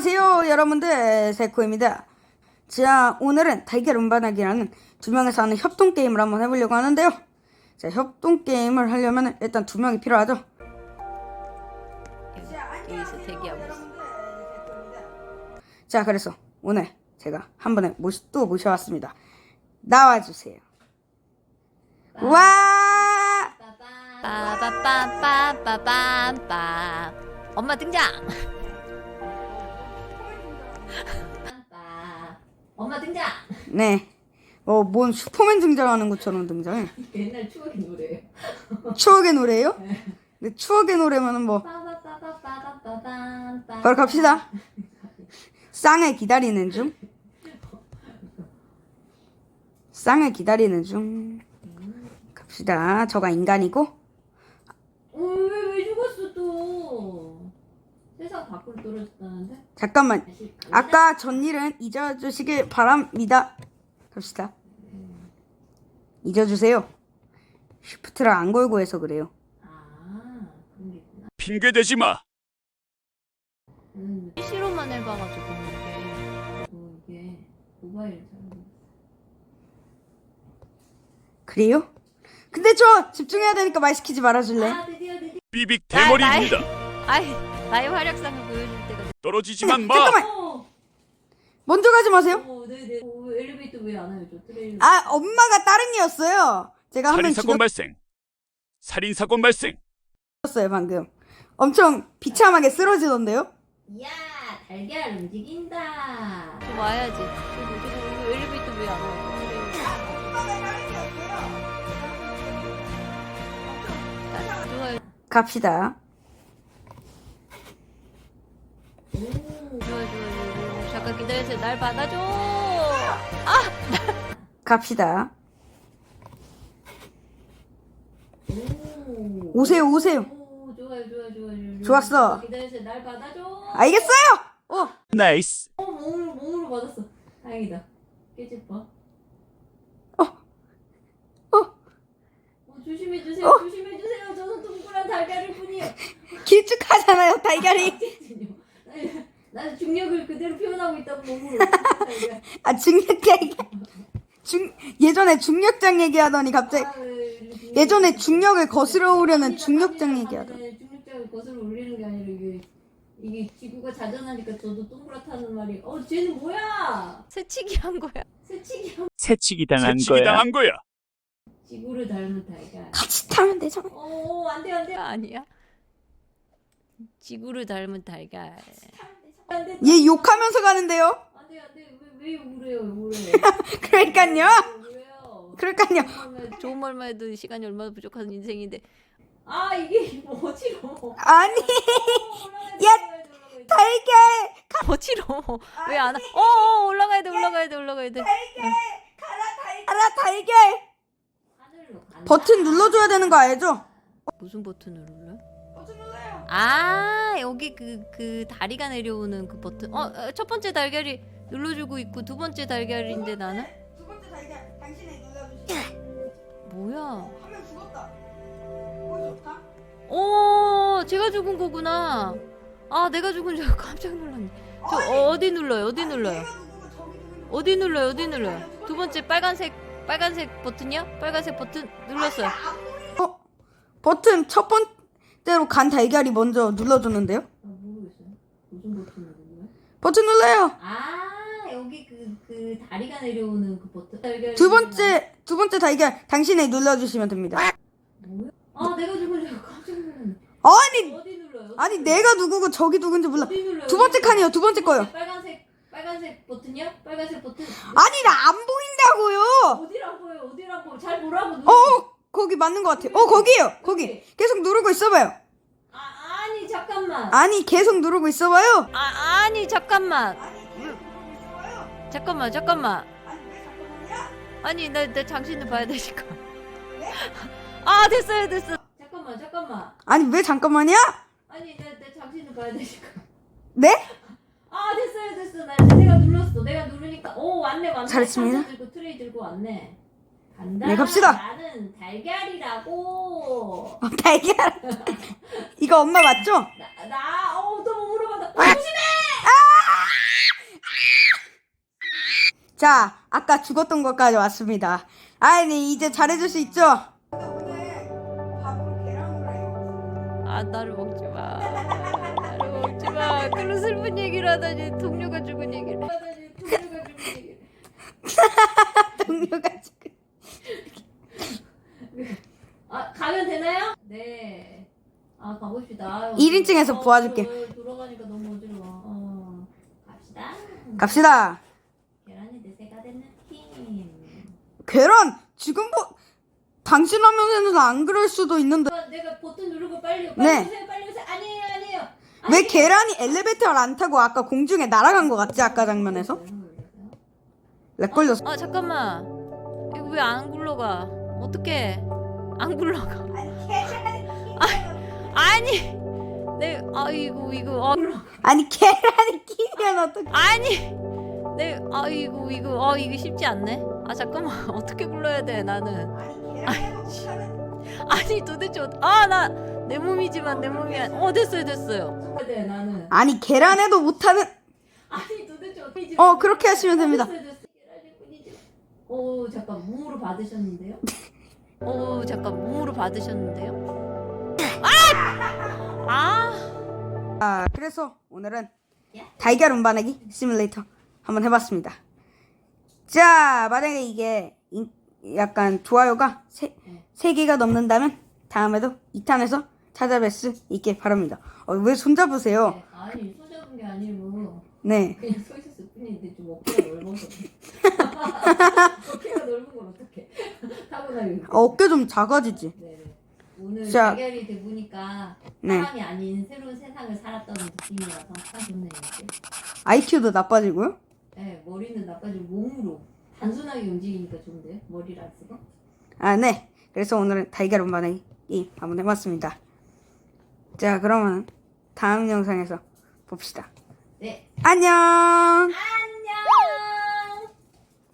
안녕하세요 여러분들. 세코입니다. 자 오늘은 달걀 운반하기라는 두 명이서 하는 협동 게임을 한번 해보려고 하는데요. 자 협동 게임을 하려면 일단 두 명이 필요하죠. 여기서 대기하고 있어. 자 그래서 오늘 제가 한 번에 모시, 또 모셔왔습니다. 나와주세요. 와. 빠바빰빰빠빰빰 엄마 등장. 엄마 등장. 네. 어, 뭔 슈퍼맨 등장하는 것처럼 등장해. 옛날 추억의 노래예요. 추억의 노래예요? 근데 추억의 노래면은 뭐. 바로 갑시다. 쌍을 기다리는 중. 쌍을 기다리는 중. 갑시다. 저가 인간이고. 또? 세상 밖으로 떨어졌다는데? 잠깐만. 아까 전 일은 잊어주시길 바랍니다. 갑시다. 잊어주세요. 쉬프트를 안 걸고 해서 그래요. 아 그런 게 있구나. 핑계 대지 마. 음, PC로만 해봐가지고 이게 뭐 이게 모바일 잘 그래요? 근데 저 집중해야 되니까 말 시키지 말아줄래? 아 드디어 드디어. 삐빅 나- 대머리입니다. 아이 나의 활약상을 보여줄 때가 됐- 떨어지지만 마. 잠깐만. 어, 먼저 가지 마세요. 어, 네네. 어, 엘리베이터 왜 안 와요, 저 트레일러? 아, 엄마가 따릉이었어요. 제가 한 명 살인 사건 발생. 살인 사건 발생. 죽였어요, 방금. 엄청 비참하게 쓰러지던데요? 야, 달걀 움직인다. 좀 와야지. 엘리베이터 왜 안 와요, 트레일러? 갑시다. 기다려주세요. 날 받아줘. 갑시다. 오. 오세요, 오세요. 오, 좋아요, 좋아요, 좋아요. 좋았어. 기다려주세요. 날 받아줘. 알겠어요! 어, 나이스. 어, 몸으로, 몸으로 받았어. 다행이다. 깨질 뻔. 어, 어, 어, 조심해주세요. 어? 조심해주세요. 저는 동그란 달걀일 뿐이에요. 길쭉하잖아요, 달걀이. 나는- 나는 중력을 그대로 표현하고 있다고 몸으로. 아, 중력 달걀. 중, 예전에 중력장 얘기하더니 갑자기, 아, 네, 중력- 예전에 중력을 거스러 오려는 중력장 얘기하더니. 아니다. 중력장을 거슬러 올리는 게 아니라 이게 이게 지구가 자전하니까 저도 동그랗다는 말이 어 쟤는 뭐야? 새치기 한 거야. 새치기 한 채찍이 당한 거야. 당한 거야. 지구를 닮은 달걀. 같이 타면 되잖아. 어 안돼 안 돼 아니야. 지구를 닮은 달걀. 안돼 얘 욕하면서 가는데요? 안돼 안돼 왜왜 우래요 우래. 그러니까요. 우래요. 그러니까요. 좋은 말만 해도 시간이 얼마나 부족한 인생인데. 아 이게 뭐지로. 아니, 야, 달걀! 어지러워. 왜 안 와? 어, 어, 올라가야 돼, 올라가야 돼, 올라가야 돼. 알아, 달걀! 하늘로 간다. 버튼 눌러줘야 되는 거 알죠? 무슨 눌러? 버튼 눌러요. 아, 여기 그, 그 다리가 내려오는 그 버튼. 어, 어, 첫 번째 달걀이 눌러주고 있고 두 번째 달걀인데 나는? 두 번째 달걀, 당신이 눌러주시면. 뭐야? 한 명 죽었다. 어, 좋다. 제가 죽은 거구나. 아, 내가 죽은 줄 알고 깜짝 놀랐네. 저 어디 눌러요? 어디 눌러요? 어디 눌러요? 어디 눌러요? 두 번째 빨간색 빨간색 버튼이요? 빨간색 버튼 눌렀어요. 어? 버튼 첫 번 째로 간 달걀이 먼저 눌러줬는데요? 아, 모르겠어요. 무슨 버튼을 눌러요? 버튼 눌러요. 아 여기 그, 그 다리가 내려오는 그 버튼 달걀 두 번째 두 번째 달걀 당신이 눌러주시면 됩니다. 뭐야? 아 내가 알고 깜짝 놀랐네 아니 어디 눌러요? 아니 내가 누구고 저기 누군지 몰라. 어디 눌러요? 두 번째 칸이요. 두 번째 거요. 빨간색 빨간색 버튼이요? 빨간색 버튼 아니 나 안 보인다고요. 어디라고 보여 어디라고 잘 보라고 누르 어 거기 맞는 것 같아 요. 어 거기요. 거기 계속 누르고 있어봐요. 아 아니 잠깐만. 아니 계속 누르고 있어봐요. 아 아니 잠깐만. 잠깐만 잠깐만. 아니 나, 나 당신을 봐야 되니까. 아 됐어요 됐어. 잠깐만 잠깐만. 아니 왜 잠깐만이야? 아니 나, 나 당신을 봐야 되니까. 네? 아 됐어요 됐어. 나 내가 눌렀어. 내가 누르니까. 오 왔네 왔네. 잘했습니다. 상자 들고 트레이 들고 왔네 간다 네, 갑시다. 나는 달걀이라고 어, 달걀. 이거 엄마 맞죠? 나 나어또 물어봐다 조심해 아! 자, 아까 죽었던 것까지 왔습니다. 아니, 이제 잘해줄 수 있죠? 아 나를 먹지 마. 나를 먹지 마. 그런 슬픈 얘기를 하다니 동료가 죽은 얘기를 하다니 동료가 죽은 얘기를. 동료가 지금. 아 가면 되나요? 네. 아 가 봅시다. 1인칭에서 어, 도와줄게. 어, 돌아가니까 너무 어지러워. 어. 갑시다. 갑시다. 계란이 대세가 된 느낌. 계란, 지금 뭐, 당신 화면에는 안 그럴 수도 있는데. 어, 내가 버튼 누르고 빨리 빨리 네. 오세요 빨리 오세요 아니에요 아니에요. 왜 아니에요. 계란이 엘리베이터를 안 타고 아까 공중에 날아간 것 같지? 아까 장면에서? 렉 걸렸어. 아 잠깐만 이거 왜 안 굴러가 어떻게 안 굴러가 아, 아 니 내 아이고 이거 아, 아니, 계란이 끼면 어떡해. 아니 내 아이고 이거 아 이게 쉽지 않네 아 잠깐만 어떻게 굴러야 돼 나는 아니 도대체 아 나 내 몸이지만 내 몸이 아니 어 됐어요 됐어요 돼 나는 아니, 계란에도 못하는. 아니 도대체 어떻게 어, 그렇게 하시면 됩니다. 오 잠깐 몸으로 받으셨는데요? 오 잠깐 몸으로 받으셨는데요? 아! 아! 아, 그래서 오늘은 달걀 운반하기 시뮬레이터 한번 해봤습니다. 자, 만약에 이게 인- 약간 좋아요가 세, 세 개가 넘는다면 다음에도 2탄에서 찾아뵐 수 있게 바랍니다. 어, 왜 손잡으세요? 아니 손 잡은 게 아니고 네. 그냥 서 있었을 뿐인데 좀 어깨가 넓어서 어깨가 넓은 걸 어떡해 타고나게 어, 어깨 좀 작아지지. 네. 오늘 자. 대결이 돼 보니까 네. 사람이 아닌 새로운 세상을 살았던 느낌이라서 딱 좋네요 이제. IQ도 나빠지고요. 네, 머리는 나빠지고 몸으로 단순하게 움직이니까 좋은데요? 머리를 안 쓰고? 아, 네. 그래서 오늘은 달걀 운반하기 게임 한번 해봤습니다. 자, 그러면 다음 영상에서 봅시다. 네. 안녕!